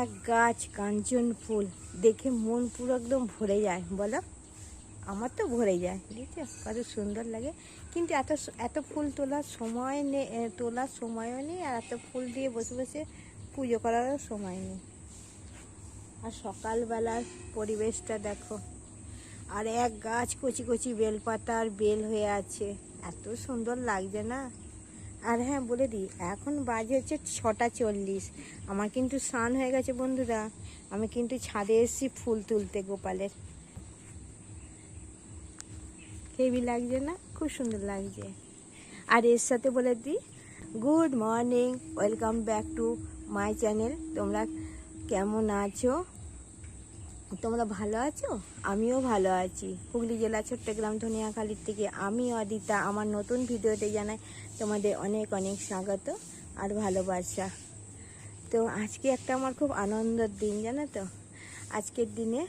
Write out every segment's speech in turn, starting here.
এক গাছ কাঞ্চন ফুল। দেখে মন পুরো একদম ভরে যায়, বলো? আমার তো ভরে যায়, বুঝেছ? কত সুন্দর লাগে। কিন্তু এত এত ফুল তোলার সময় নেই তোলার সময়ও নেই, আর এত ফুল দিয়ে বসে বসে পুজো করারও সময় নেই। আর সকালবেলার পরিবেশটা দেখো। আর এক গাছ কচি কচি বেলপাতা আর বেল হয়ে আছে। এত সুন্দর লাগছে না? আর হ্যাঁ বলে দিই, এখন বাজে হচ্ছে ছটা চল্লিশ। আমার কিন্তু স্নান হয়ে গেছে বন্ধুরা। আমি কিন্তু ছাদে এসেছি ফুল তুলতে গোপালের। হেভি লাগছে না? খুব সুন্দর লাগছে। আর এর সাথে বলে দিই, good morning, welcome back to my channel. তোমরা কেমন আছো? তোমরা ভালো আছো? আমিও ভালো আছি। হুগলি জেলা চট্টগ্রাম ধনিয়াখালীর থেকে আমি অদিতা। আমার নতুন ভিডিওতে জানাই তোমাদের অনেক অনেক স্বাগত আর ভালোবাসা। তো আজকে একটা আমার খুব আনন্দের দিন, জানো তো? আজকের দিনে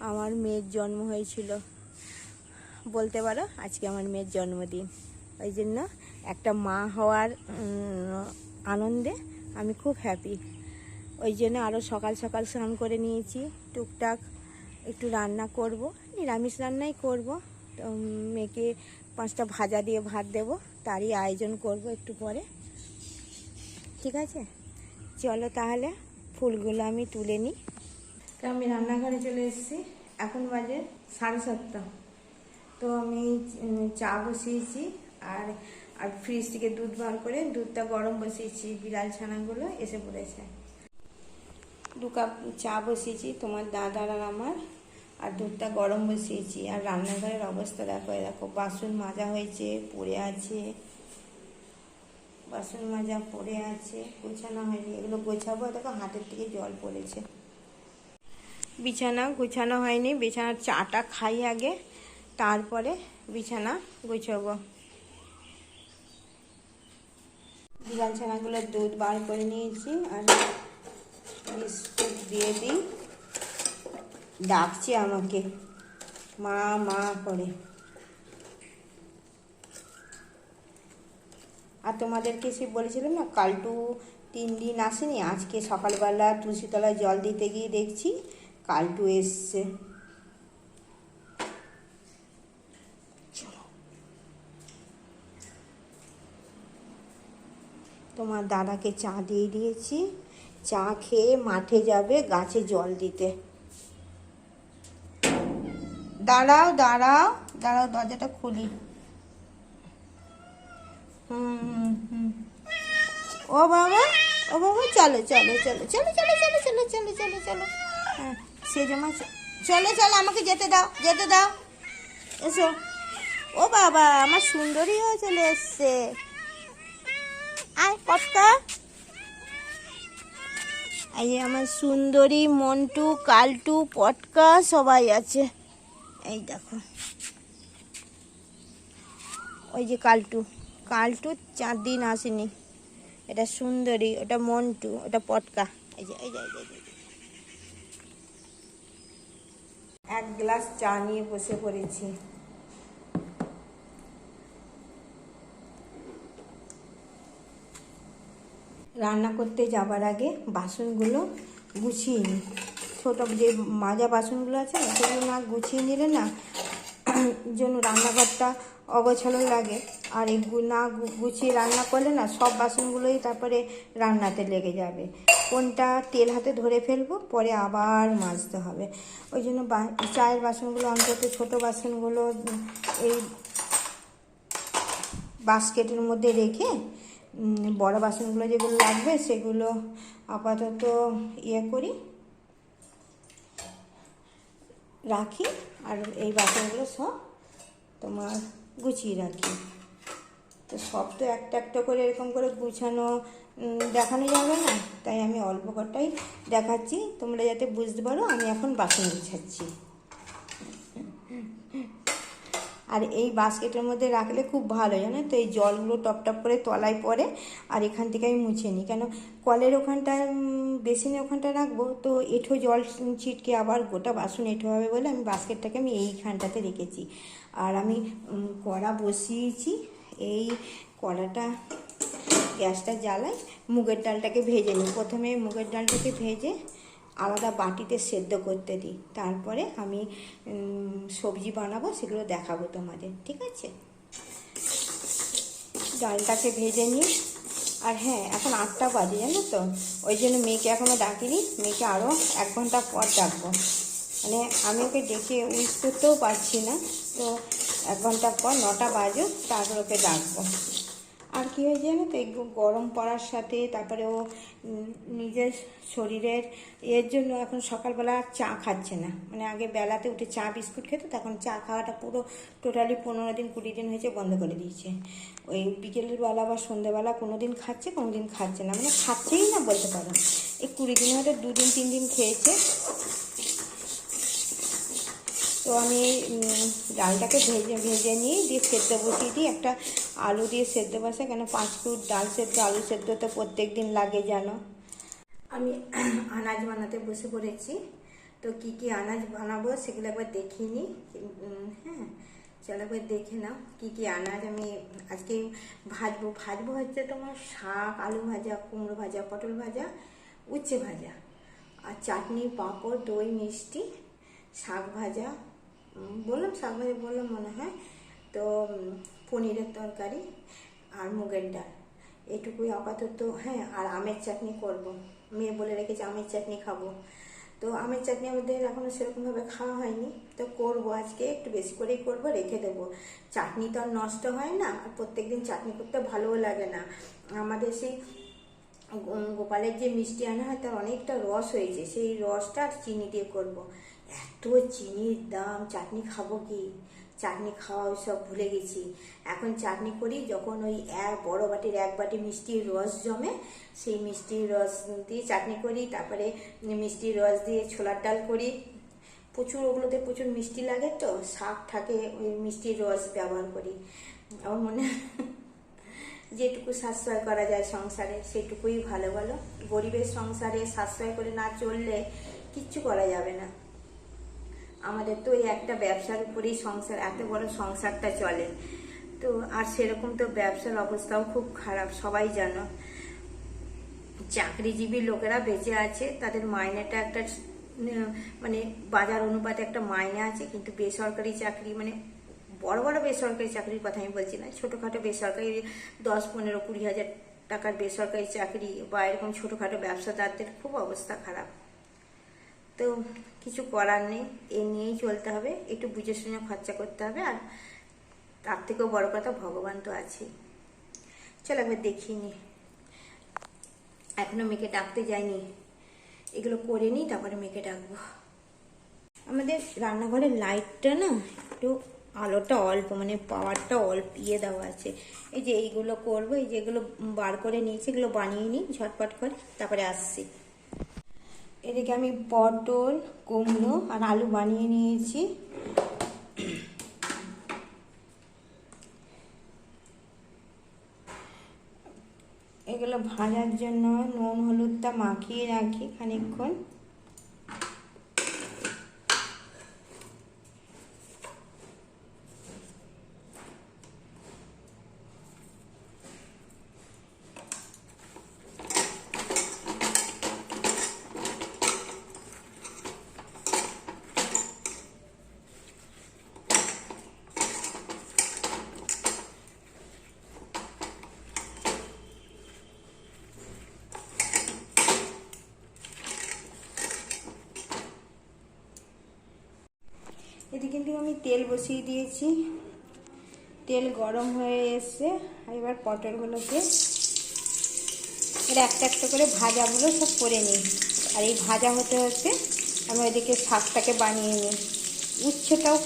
আমার মেয়ের জন্ম হয়েছিল। বলতে পারো, আজকে আমার মেয়ের জন্মদিন। ওই জন্য একটা মা হওয়ার আনন্দে আমি খুব হ্যাপি ওই জন্য আরও সকাল সকাল স্নান করে নিয়েছি, টুকটাক একটু রান্না করব, নিরামিষ রান্নাই করব, তো মেয়েকে পাঁচটা ভাজা দিয়ে ভাত দেব, তারই আয়োজন করব একটু পরে। ঠিক আছে? চলো তাহলে ফুলগুলো আমি তুলে নিই। তো আমি রান্নাঘরে চলে এসেছি, এখন বাজে সাড়ে সাতটা। তো আমি চা বসিয়েছি আর আর ফ্রিজ থেকে দুধ বার করে দুধটা গরম বসিয়েছি, বিড়াল ছানাগুলো এসে পড়েছে। দু কাপ চা বসিয়েছি, তোমার দাদার আর আমার, আর দুধটা গরম বসিয়েছি। আর রান্নাঘরের অবস্থা দেখো দেখো, বাসন মাজা হয়েছে, পড়ে আছে, বাসন মাজা পড়ে আছে, গোছানো হয়নি। এগুলো গোছাবো দেখো, হাতের থেকে জল পড়েছে। বিছানা গোছানো হয়নি, বিছানার চাটা খাই আগে, তারপরে বিছানা গোছাবো। বিড়াল ছানাগুলোর দুধ বার করে নিয়েছি, আর বিস্কুট দিয়ে দিই। ডাকছে আমাকে। মা মা করে। আর তোমাদেরকে সে বলেছিলাম না কালটু তিন দিন আসেনি, আজকে সকালবেলা তুলসীতলায় জল দিতে গিয়ে দেখছি কালটু এসছে। তোমার দাদাকে চা দিয়ে দিয়েছি। চা খেয়ে মাঠে যাবে গাছে জল দিতে। দাঁড়াও দাঁড়াও দাঁড়াও, দরজাটা খুলি। ও বাবা ও বাবা, চলো চলো চলো চলো চলো চলো চলো চলো চলো চলো। হ্যাঁ সে জামা চলো চলো, আমাকে যেতে দাও যেতে দাও। এসো। ও বাবা, আমার সুন্দরী হয়ে চলে এসছে। আয় পটকা এই যে আমার সুন্দরী, মন্টু, কালটু, পটকা সবাই আছে। এই দেখো। ওই যে কালটু। কালটু চার দিন আসেনি। এটা সুন্দরী, ওটা মন্টু, ওটা পটকা। এই যে এই যে এই যে। এক গ্লাস চা নিয়ে বসে পড়েছি। রান্না করতে যাবার আগে বাসনগুলো গুছিয়ে নিই। ছোটো যে মাজা বাসনগুলো আছে সেগুলো না গুছিয়ে নিলে না জন্য রান্নাঘরটা অগোছালো লাগে। আর এই না গুছিয়ে রান্না করলে না সব বাসনগুলোই তারপরে রান্নাতে লেগে যাবে। কোনটা তেল হাতে ধরে ফেলব, পরে আবার মাজতে হবে। ওই জন্য চায়ের বাসনগুলো, অন্তত ছোটো বাসনগুলো, এই বাস্কেটের মধ্যে রেখে বড় বাসনগুলো যেগুলো লাগবে সেগুলো আপাতত ইয়ে করি, রাখি আর এই বাসনগুলো সব তোমার গুছিয়ে রাখি। তো সব তো একটা একটা করে এরকম করে গুছানো দেখানো যাবে না? তাই আমি অল্প কটাই দেখাচ্ছি, তোমরা যাতে বুঝতে পারো, আমি এখন বাসন গুছাচ্ছি। আর এই বাস্কেটের মধ্যে রাখলে খুব ভালো জানো তো? এই জলগুলো টপ টপ করে তলায় পড়ে আর এখান থেকে আমি মুছে নিই। কেন? কলের ওখানটায় উম, বেসিনের ওখানটায় রাখব তো এঁঠো জল ছিটকে আবার গোটা বাসন এঁঠো হবে বলে আমি বাস্কেটটাকে আমি এইখানটাতে রেখেছি। আর আমি কড়া বসিয়েছি। এই কড়াটা গ্যাসটা জ্বালাই মুগের ডালটাকে ভেজে নিই। প্রথমে মুগের ডালটাকে ভেজে আলাদা বাটিতে সেদ্ধ করতে দিই। তারপরে আমি সবজি বানাবো, সেগুলো দেখাবো তোমাদের, ঠিক আছে? ডালটাকে ভেজে নিই। আর হ্যাঁ এখন আটটা বাজে, জানো তো? ওই জন্য মেয়েকে এখনও ডাকিনি। মেয়েকে আরও এক ঘণ্টা পর ডাকবো। মানে আমি ওকে ডেকে উইস করতেও পারছি না। তো এক ঘণ্টা পর নটা বাজুক, তারপর ওকে ডাকবো। আর কি হয়েছে জানো তো একটু গরম পড়ার সাথে তারপরে ও নিজের শরীরের এর জন্য এখন সকালবেলা চা খাচ্ছে না। মানে আগে বেলাতে উঠে চা, বিস্কুট খেত, তখন চা খাওয়াটা পুরো টোটালি পনেরো দিন, কুড়ি দিন হয়েছে বন্ধ করে দিয়েছে। ওই বিকেলের বেলা বা সন্ধ্যেবেলা কোনো দিন খাচ্ছে কোনো দিন খাচ্ছে না। মানে খাচ্ছেই না বলতে পারো। এই কুড়ি দিন হয়তো দুদিন তিন দিন খেয়েছে। তো আমি ডালটাকে ভেজে ভেজে নিই দিয়ে সেদ্ধ বসিয়ে দিই। একটা আলু দিয়ে সেদ্ধ বসে, কেন পাঁচ ফুট ডাল সেদ্ধ, আলু সেদ্ধ তো প্রত্যেক দিন লাগে, জানো? আমি আনাজ বানাতে বসে পড়েছি। তো কি কি আনাজ বানাবো সেগুলো একবার দেখিয়ে নিই। হ্যাঁ চলো একবার দেখে নাও কী কী আনাজ আমি আজকে ভাজবো। ভাজবো হচ্ছে তোমার শাক, আলু ভাজা, কুমড়ো ভাজা, পটল ভাজা, উচ্ছে ভাজা, আর চাটনি, পাঁপড়, দই, মিষ্টি, শাক ভাজা বললাম শাক ভাজা বললাম, মনে হয়। তো পনিরের তরকারি আর মুগের ডাল। এটুকুই আপাতত হ্যাঁ আর আমের চাটনি করব। মেয়ে বলে রেখেছে, আমের চাটনি খাব। তো, আমের চাটনি আমাদের এখনও সেরকমভাবে খাওয়া হয়নি। তো, করব আজকে, একটু বেশি করেই করব, রেখে দেবো। চাটনি তো আর নষ্ট হয় না, আর প্রত্যেকদিন চাটনি করতে ভালোও লাগে না। আমাদের সেই গোপালের যে মিষ্টি আনা হয়, তার অনেকটা রস হয়েছে। সেই রসটা আর চিনি দিয়ে করব। এত চিনির দাম, চাটনি খাব কি? চাটনি খাওয়া সব ভুলে গেছি। এখন চাটনি করি, যখন ওই এক বড় বাটির এক বাটি মিষ্টির রস জমে, সেই মিষ্টির রস দিয়ে চাটনি করি, তারপরে মিষ্টির রস দিয়ে ছোলার ডাল করি। প্রচুর ওগুলোতে প্রচুর মিষ্টি লাগে তো, শাক থাকে, ওই মিষ্টির রস ব্যবহার করি। আমার মনে যেটুকু সাশ্রয় করা যায় সংসারে, সেটুকুই ভালো ভালো গরিবের সংসারে সাশ্রয় করে না চললে কিচ্ছু করা যাবে না। আমাদের তো এই একটা ব্যবসার উপরেই সংসার, এত বড় সংসারটা চলে। তো আর সেরকম তো ব্যবসার অবস্থাও খুব খারাপ, সবাই জানো। চাকরিজীবী লোকেরা বেঁচে আছে, তাদের মাইনেটা একটা মানে বাজার অনুপাতে একটা মাইনে আছে, কিন্তু বেসরকারি চাকরি মানে বড় বড় বেসরকারি চাকরির কথা আমি বলছি না, ছোটোখাটো বেসরকারি দশ, পনেরো, কুড়ি হাজার টাকার বেসরকারি চাকরি বা এরকম ছোটোখাটো ব্যবসাদারদের খুব অবস্থা খারাপ। তো কিছু করার নেই। এ নিয়েই চলতে হবে। একটু বুঝে শুনে খরচা করতে হবে আর তার থেকেও বড় কথা ভগবান তো আছেই। চলো একবার দেখিয়ে নি। এখনও মেয়েকে ডাকতে যাইনি। এগুলো করে নিই, তারপরে মেয়েকে ডাকবো। আমাদের রান্নাঘরের লাইটটা না একটু আলোটা অল্প মানে পাওয়ারটা অল্প ইয়ে দেওয়া আছে। এই যে এইগুলো করব, এই যেগুলো বার করে নিয়েছি, এগুলো বানিয়ে নিই, ঝটপট করে, তারপরে আসছি। এদিকে আমি পটল, কুমড়ো আর আলু বানিয়ে নিয়েছি। এগুলো ভাজার জন্য নুন, হলুদটা মাখিয়ে রাখি খানিকক্ষণ। কিন্তু আমি তেল বসিয়ে দিয়েছি। তেল গরম হয়ে এসছে। এবার পটলগুলোকে এর একটা একটা করে ভাজাগুলো সব করে নিই। আর এই ভাজা হতে হতে আমি ওইদিকে শাকটাকে বানিয়ে নিই। উচ্ছেটাও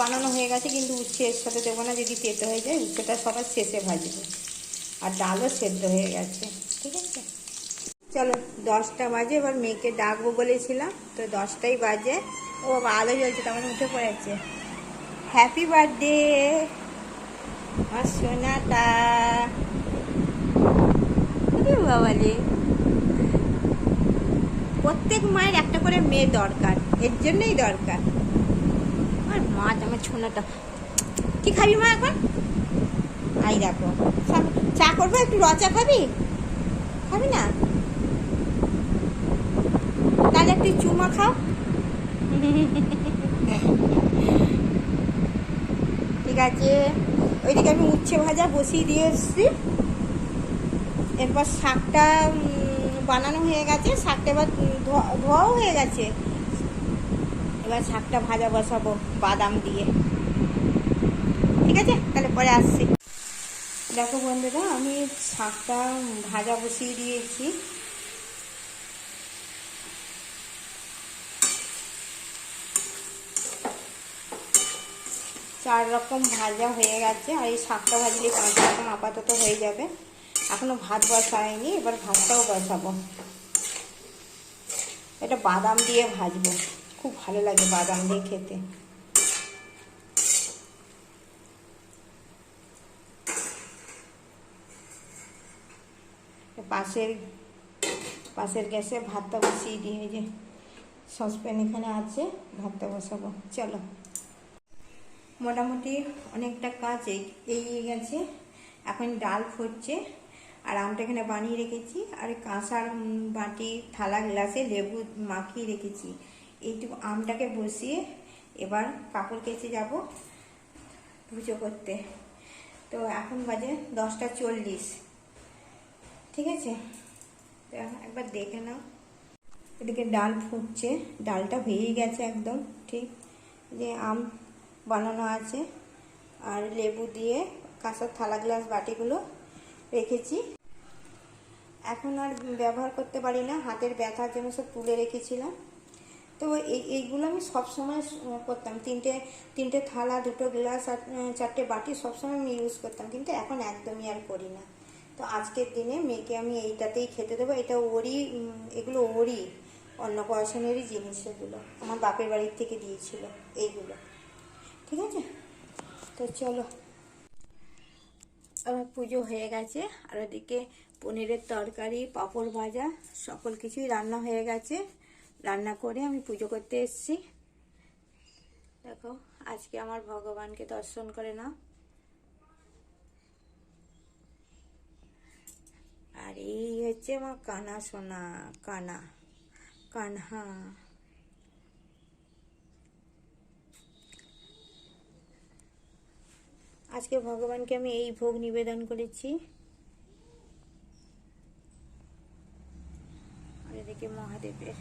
বানানো হয়ে গেছে, কিন্তু উচ্ছে এর সাথে দেবো না, যদি তেতো হয়ে যায়, উচ্ছেটা সবার শেষে ভাজবো। আর ডালও সেদ্ধ হয়ে গেছে, ঠিক আছে? চলো, দশটা বাজে, এবার মেয়েকে ডাকবো বলেছিলাম। তো দশটাই বাজে। ও আলো জ্বলছে তেমন উঠে পড়েছে। হ্যাপি বার্থডে আমার সোনাটা বাবালে প্রত্যেক মায়ের একটা করে মেয়ে দরকার, এর জন্যই দরকার। আমার মা আমার ছোনাটা। কি খাবি মা এখন? আই দেখো। চা করব, একটু রচা খাবি? খাবি না? তাহলে একটু চুমা খাও। ঠিক আছে। ওইদিকে আমি উচ্ছে ভাজা বসিয়ে দিয়ে এসছি। এরপর শাকটা বানানো হয়ে গেছে। শাকটা এবার ধোয়া- ধোয়াও হয়ে গেছে। এবার শাকটা ভাজা বসাবো বাদাম দিয়ে। ঠিক আছে? তাহলে পরে আসছি। দেখো বন্ধুরা, আমি শাকটা ভাজা বসিয়ে দিয়েছি। চার রকম ভাজা হয়ে গেছে আর এই শাকটা ভাজলে পাঁচ রকম আপাতত হয়ে যাবে। এখনও ভাত বসায়নি, এবার ভাতটাও বসাবো। এটা বাদাম দিয়ে ভাজবো। খুব ভালো লাগে বাদাম দিয়ে খেতে। পাশের পাশের গ্যাসে ভাতটা বসিয়ে দিয়ে যে সসপ্যান এখানে আছে, ভাতটা বসাবো। চলো। মোটামুটি অনেকটা কাজ এগিয়ে গেছে। এখন ডাল ফুটছে আর আমটা এখানে বানিয়ে রেখেছি। আর কাঁসার বাটি, থালা, গ্লাসে লেবু মাখিয়ে রেখেছি। এইটুকু আমটাকে বসিয়ে এবার কাপড় কেচে যাব পুজো করতে। তো এখন বাজে দশটা চল্লিশ। ঠিক আছে? একবার দেখে নাও। এদিকে ডাল ফুটছে, ডালটা হয়েই গেছে একদম, ঠিক? যে আম বানানো আছে। আর লেবু দিয়ে কাঁসার থালা গ্লাস বাটিগুলো রেখেছি। এখন আর ব্যবহার করতে পারি না, হাতের ব্যথার জন্য সব তুলে রেখেছিলাম। তো এই, এইগুলো আমি সবসময় করতাম। তিনটে তিনটে থালা, দুটো গ্লাস আর চারটে বাটি সবসময় আমি ইউজ করতাম। কিন্তু এখন একদমই আর করি না। তো আজকের দিনে মেয়েকে আমি এইটাতেই খেতে দেবো। এটা ওরই এগুলো ওরই, অন্নপ্রাশনেরই জিনিস এগুলো। আমার বাপের বাড়ির থেকে দিয়েছিল এইগুলো। ঠিক আছে? তো চলো। আমার পুজো হয়ে গেছে, আর ওদিকে পনিরের তরকারি, পাঁপড় ভাজা, সকল কিছুই রান্না হয়ে গেছে। রান্না করে আমি পুজো করতে এসেছি। দেখো, আজকে আমার ভগবানকে দর্শন করে না আর এই হচ্ছে আমার কানা সোনা, কানা, কানহা। আজকে ভগবানকে আমি এই ভোগ নিবেদন করেছি। এদিকে মহাদেবের।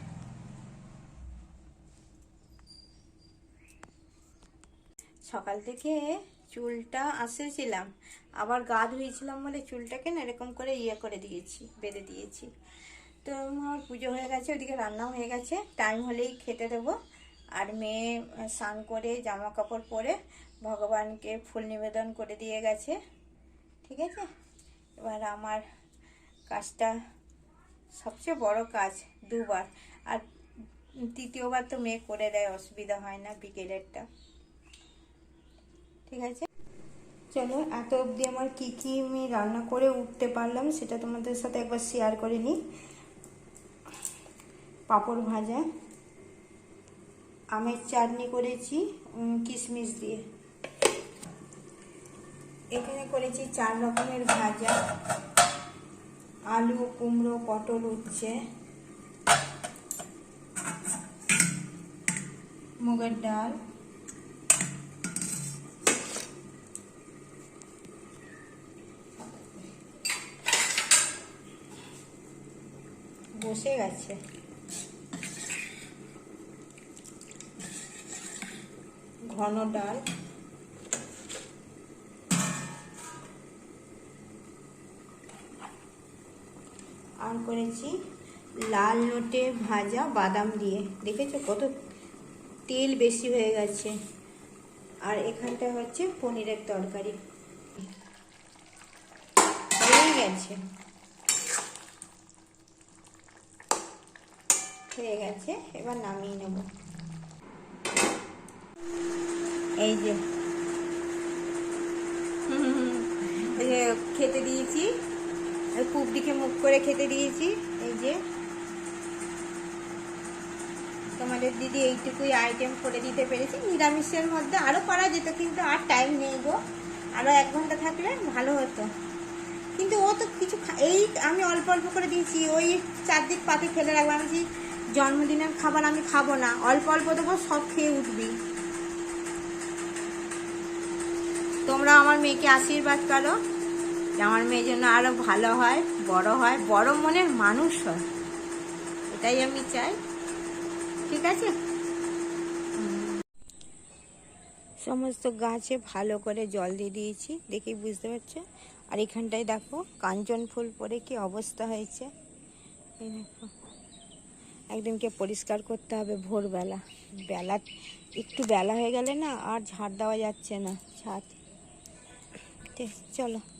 সকাল থেকে চুলটা আসেছিলাম আবার গা ধুয়েছিলাম বলে চুলটাকে না এরকম করে ইয়ে করে দিয়েছি, বেঁধে দিয়েছি। তো আমার পুজো হয়ে গেছে, ওদিকে রান্নাও হয়ে গেছে। টাইম হলেই খেতে দেবো। আর মেয়ে স্নান করে জামা কাপড় পরে ভগবানকে ফুল নিবেদন করে দিয়ে গেছে। ঠিক আছে? এবার আমার কাজটা সবচেয়ে বড় কাজ দুবার। আর তৃতীয়বার তো মেয়ে করে দেয়, অসুবিধা হয় না বিকেলেরটা। ঠিক আছে? চলো, এত অবধি আমার কি কি আমি রান্না করে উঠতে পারলাম সেটা তোমাদের সাথে একবার শেয়ার করে নিই। পাঁপড় ভাজা, আমের চাটনি করেছি কিশমিশ দিয়ে। এখানে করেছি চার রকমের ভাজা। আলু, কুমড়ো, পটল উচ্ছে। মুগের ডাল। বসে গেছে। ঘন ডাল আর করেছি। লাল নোটে ভাজা বাদাম দিয়ে। দেখেছ কত তেল বেশি হয়ে গেছে। আর এখানটা হচ্ছে পনিরের তরকারি। হয়ে গেছে। হয়ে গেছে, এবার নামিয়ে নেব। এই যে খেতে দিয়েছি। আর পুব দিকে মুখ করে খেতে দিয়েছি এই যে। তোমাদের দিদি এইটুকুই আইটেম করে দিতে পেরেছি। নিরামিষের মধ্যে আরও করা যেত কিন্তু আর টাইম নেই গো। আরও এক ঘণ্টা থাকলে ভালো হতো। কিন্তু ও তো কিছু এই আমি অল্প অল্প করে দিয়েছি। ওই চারদিক পাতে ফেলে আমি বলছি, জন্মদিনের খাবার আমি খাব না। অল্প অল্প দেবো সব খেয়ে উঠবি। তোমরা আমার মেয়েকে আশীর্বাদ করো। যে আমার মেয়ের জন্য আরও ভালো হয়, বড় হয়, বড় মনের মানুষ হয়। এটাই আমি চাই। ঠিক আছে? সমস্ত গাছে ভালো করে জল দিয়ে দিয়েছি দেখেই বুঝতে পারছ? আর এখানটায় দেখো, কাঞ্চন ফুল পরে কি অবস্থা হয়েছে। এই দেখো। একদিনকে পরিষ্কার করতে হবে ভোরবেলা। বেলা, একটু বেলা হয়ে গেলে না আর ঝাড় দেওয়া যাচ্ছে না ছাদ। চলো।